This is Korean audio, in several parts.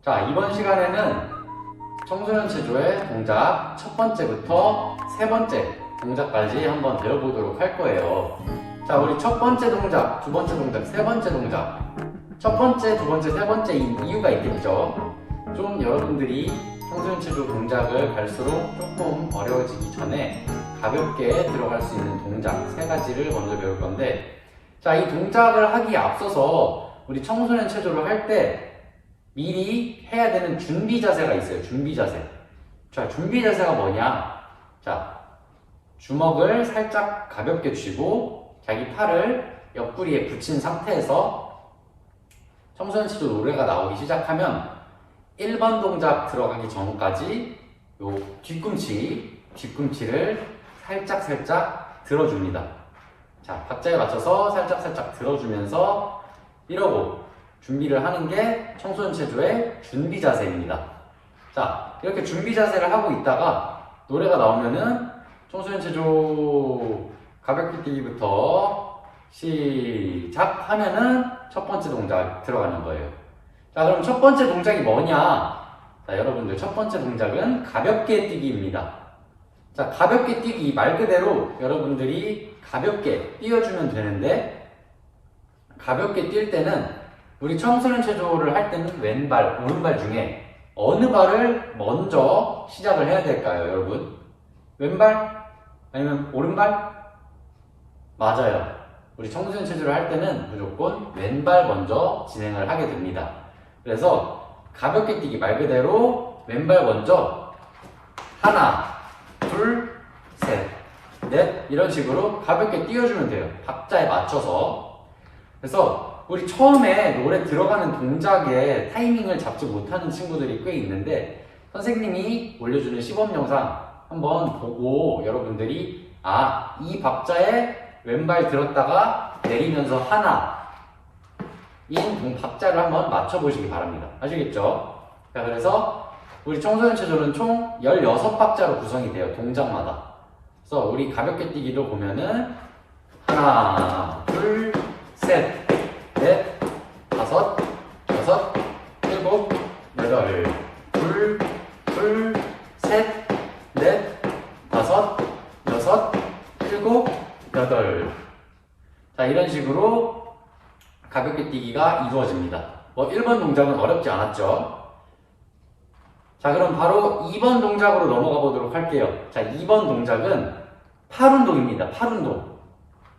자, 이번 시간에는 청소년 체조의 동작 첫 번째부터 세 번째 동작까지 한번 배워보도록 할 거예요. 자, 우리 첫 번째 동작, 두 번째 동작, 세 번째 동작. 첫 번째, 두 번째, 세 번째인 이유가 있겠죠. 좀 여러분들이 청소년 체조 동작을 갈수록 조금 어려워지기 전에 가볍게 들어갈 수 있는 동작 세 가지를 먼저 배울 건데, 자, 이 동작을 하기에 앞서서 우리 청소년 체조를 할때 미리 해야 되는 준비 자세가 있어요. 준비 자세. 자, 준비 자세가 뭐냐? 자, 주먹을 살짝 가볍게 쥐고 자기 팔을 옆구리에 붙인 상태에서 청소년 체조 노래가 나오기 시작하면 1번 동작 들어가기 전까지 요 뒤꿈치, 뒤꿈치를 살짝 살짝 들어줍니다. 자, 박자에 맞춰서 살짝 살짝 들어주면서 이러고 준비를 하는 게 청소년 체조의 준비 자세입니다. 자, 이렇게 준비 자세를 하고 있다가 노래가 나오면은 청소년 체조 가볍게 뛰기부터 시작 하면은 첫 번째 동작 들어가는 거예요. 자, 그럼 첫 번째 동작이 뭐냐? 자, 여러분들 첫 번째 동작은 가볍게 뛰기입니다. 자, 가볍게 뛰기 말 그대로 여러분들이 가볍게 뛰어주면 되는데 가볍게 뛸 때는 우리 청소년 체조를 할 때는 왼발, 오른발 중에 어느 발을 먼저 시작을 해야 될까요, 여러분? 왼발? 아니면 오른발? 맞아요. 우리 청소년 체조를 할 때는 무조건 왼발 먼저 진행을 하게 됩니다. 그래서 가볍게 뛰기 말 그대로 왼발 먼저 하나, 둘, 셋, 넷 이런 식으로 가볍게 뛰어주면 돼요. 박자에 맞춰서. 그래서 우리 처음에 노래 들어가는 동작에 타이밍을 잡지 못하는 친구들이 꽤 있는데 선생님이 올려주는 시범 영상 한번 보고 여러분들이 아, 이 박자에 왼발 들었다가 내리면서 하나 인동 박자를 한번 맞춰보시기 바랍니다. 아시겠죠? 자, 그래서 우리 청소년 체조는 총 16박자로 구성이 돼요. 동작마다. 그래서 우리 가볍게 뛰기도 보면은 하나, 둘, 셋, 넷, 다섯, 여섯, 일곱, 여덟, 둘, 둘, 셋, 넷, 다섯, 여섯, 일곱, 여덟. 자, 이런 식으로 가볍게 뛰기가 이루어집니다. 뭐 1번 동작은 어렵지 않았죠? 자, 그럼 바로 2번 동작으로 넘어가 보도록 할게요. 자, 2번 동작은 팔 운동입니다. 팔 운동.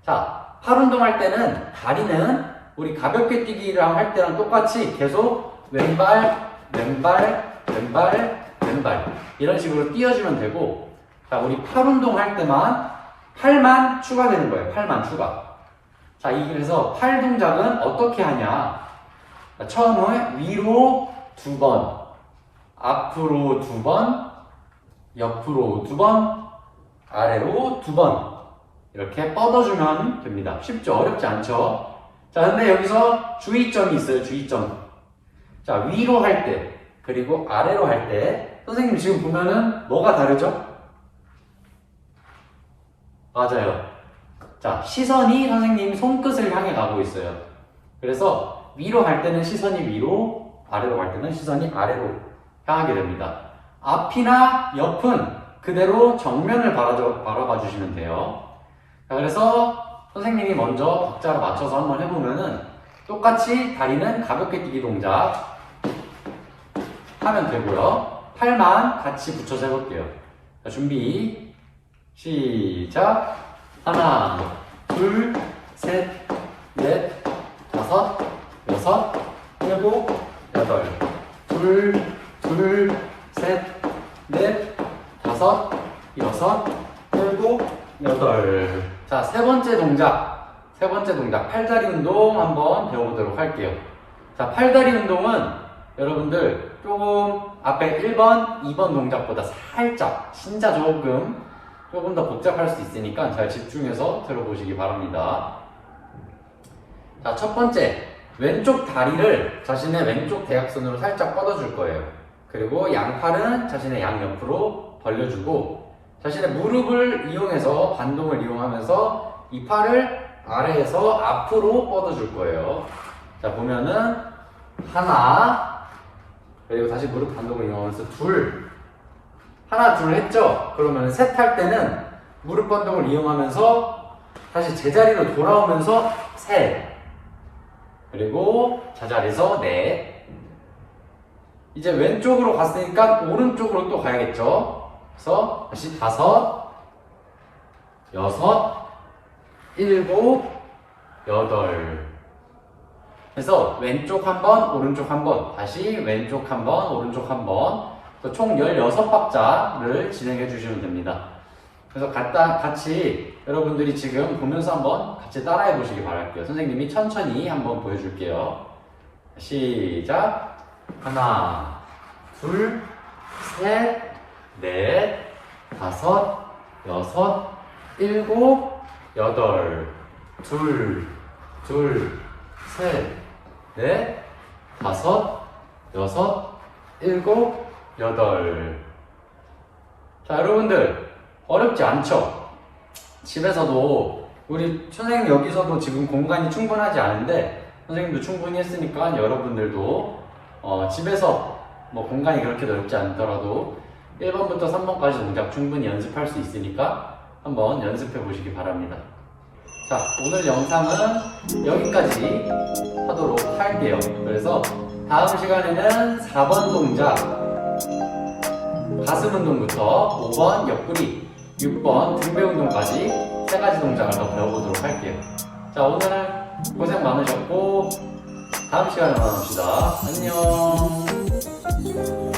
자, 팔 운동 할 때는 다리는 우리 가볍게 뛰기를 할 때랑 똑같이 계속 왼발, 왼발, 왼발, 왼발 이런 식으로 뛰어주면 되고 자, 우리 팔 운동 할 때만 팔만 추가되는 거예요. 팔만 추가. 자, 이 그래서 팔 동작은 어떻게 하냐? 자, 처음에 위로 두 번, 앞으로 두 번, 옆으로 두 번, 아래로 두 번. 이렇게 뻗어주면 됩니다. 쉽죠? 어렵지 않죠? 자, 근데 여기서 주의점이 있어요. 주의점. 자, 위로 할 때, 그리고 아래로 할 때, 선생님 지금 보면은 뭐가 다르죠? 맞아요. 자, 시선이 선생님 손끝을 향해 가고 있어요. 그래서 위로 갈 때는 시선이 위로, 아래로 갈 때는 시선이 아래로 향하게 됩니다. 앞이나 옆은 그대로 정면을 바라봐 주시면 돼요. 자, 그래서 선생님이 먼저 박자를 맞춰서 한번 해보면은 똑같이 다리는 가볍게 뛰기 동작 하면 되고요. 팔만 같이 붙여서 해볼게요. 자, 준비. 시작. 하나, 둘, 셋, 넷, 다섯, 여섯, 일곱, 여덟. 둘, 둘, 셋, 넷, 다섯, 여섯, 일곱, 여덟. 자, 세 번째 동작. 세 번째 동작. 팔다리 운동 한번 배워보도록 할게요. 자, 팔다리 운동은 여러분들 조금 앞에 1번, 2번 동작보다 살짝, 진짜 조금, 조금 더 복잡할 수 있으니까 잘 집중해서 들어보시기 바랍니다. 자, 첫 번째. 왼쪽 다리를 자신의 왼쪽 대각선으로 살짝 뻗어줄 거예요. 그리고 양팔은 자신의 양옆으로 벌려주고 자신의 무릎을 이용해서 반동을 이용하면서 이 팔을 아래에서 앞으로 뻗어줄 거예요. 자, 보면은 하나, 그리고 다시 무릎 반동을 이용하면서 둘 하나 둘 했죠? 그러면 셋 할 때는 무릎 반동을 이용하면서 다시 제자리로 돌아오면서 셋 그리고 제자리에서 넷 이제 왼쪽으로 갔으니까 오른쪽으로 또 가야겠죠? 그래서 다시 다섯 여섯 일곱 여덟 그래서 왼쪽 한 번, 오른쪽 한 번, 다시 왼쪽 한 번, 오른쪽 한 번, 총 16박자를 진행해 주시면 됩니다. 그래서 갖다, 같이 여러분들이 지금 보면서 한번 같이 따라해 보시기 바랄게요. 선생님이 천천히 한번 보여줄게요. 시작. 하나, 둘, 셋, 넷, 다섯, 여섯, 일곱, 여덟, 둘, 둘, 셋, 넷, 다섯, 여섯, 일곱, 여덟. 자, 여러분들, 어렵지 않죠? 집에서도, 우리 선생님 여기서도 지금 공간이 충분하지 않은데, 선생님도 충분히 했으니까 여러분들도, 어, 집에서 뭐 공간이 그렇게 넓지 않더라도 1번부터 3번까지 동작 충분히 연습할 수 있으니까 한번 연습해 보시기 바랍니다. 자, 오늘 영상은 여기까지 하도록 할게요. 그래서 다음 시간에는 4번 동작, 가슴 운동부터 5번 옆구리, 6번 등배 운동까지 세 가지 동작을 더 배워보도록 할게요. 자, 오늘은 고생 많으셨고, 다음 시간에 만납시다. 안녕.